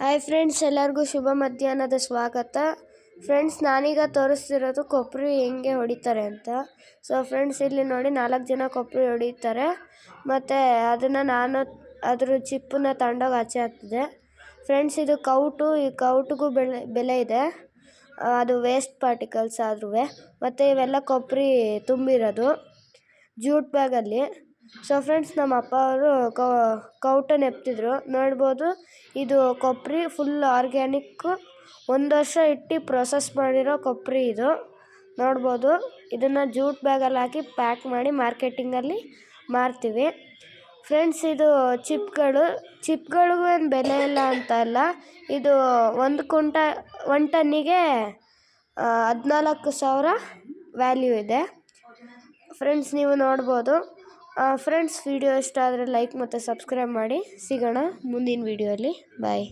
Hi friends ಎಲ್ಲರಿಗೂ ಶುಭ ಮಧ್ಯಾಹ್ನದ ಸ್ವಾಗತ. ಫ್ರೆಂಡ್ಸ್ ನಾನೀಗ ತೋರಿಸ್ತಿರೋದು ಕೊಬ್ಬರಿ ಹೆಂಗೆ ಹೊಡಿತಾರೆ ಅಂತ. ಸೊ ಫ್ರೆಂಡ್ಸ್ ಇಲ್ಲಿ ನೋಡಿ ನಾಲ್ಕು ಜನ ಕೊಬ್ಬರಿ ಹೊಡಿತಾರೆ. ಮತ್ತು ಅದನ್ನು ನಾನು ಅದ್ರ ಚಿಪ್ಪನ್ನ ತಂಡೋಗಿ ಆಚೆ ಹಾಕ್ತಿದೆ ಫ್ರೆಂಡ್ಸ್ ಇದು ಕೌಟು, ಈ ಕೌಟಿಗೂ ಬೆಲೆ ಬೆಲೆ ಇದೆ. ಅದು ವೇಸ್ಟ್ ಪಾರ್ಟಿಕಲ್ಸ್ ಆದ್ರೂ ಮತ್ತು ಇವೆಲ್ಲ ಕೊಬ್ಬರಿ ತುಂಬಿರೋದು. ಜೂಟ್ ಬ್ಯಾಗಲ್ಲಿ ಸೊ ಫ್ರೆಂಡ್ಸ್ ನಮ್ಮ ಅಪ್ಪ ಅವರು ಕೌಟನ್ನು ಎಪ್ತಿದ್ರು ನೋಡ್ಬೋದು, ಇದು ಕೊಬ್ಬರಿ ಫುಲ್ ಆರ್ಗ್ಯಾನಿಕ್ಕು ಒಂದು ವರ್ಷ ಇಟ್ಟು ಪ್ರೊಸೆಸ್ ಮಾಡಿರೋ ಕೊಬ್ಬರಿ ಇದು. ನೋಡ್ಬೋದು, ಇದನ್ನು ಜೂಟ್ ಬ್ಯಾಗಲ್ಲಿ ಹಾಕಿ ಪ್ಯಾಕ್ ಮಾಡಿ ಮಾರ್ಕೆಟಿಂಗಲ್ಲಿ ಮಾರ್ತೀವಿ. ಫ್ರೆಂಡ್ಸ್ ಇದು ಚಿಪ್ಗಳು, ಚಿಪ್ಗಳಿಗೂ ಏನು ಬೆಲೆ ಇಲ್ಲ ಅಂತ ಅಲ್ಲ. ಇದು ಒಂದು ಕುಂಟ ಒನ್ ಟನ್ನಿಗೆ ಹದಿನಾಲ್ಕು ಸಾವಿರ ವ್ಯಾಲ್ಯೂ ಇದೆ. ಫ್ರೆಂಡ್ಸ್ ನೀವು ನೋಡ್ಬೋದು ಫ್ರೆಂಡ್ಸ್ ವಿಡಿಯೋ ಇಷ್ಟ ಆದರೆ ಲೈಕ್ ಮತ್ತು ಸಬ್ಸ್ಕ್ರೈಬ್ ಮಾಡಿ. ಸಿಗೋಣ ಮುಂದಿನ ವೀಡಿಯೋಲಿ ಬಾಯ್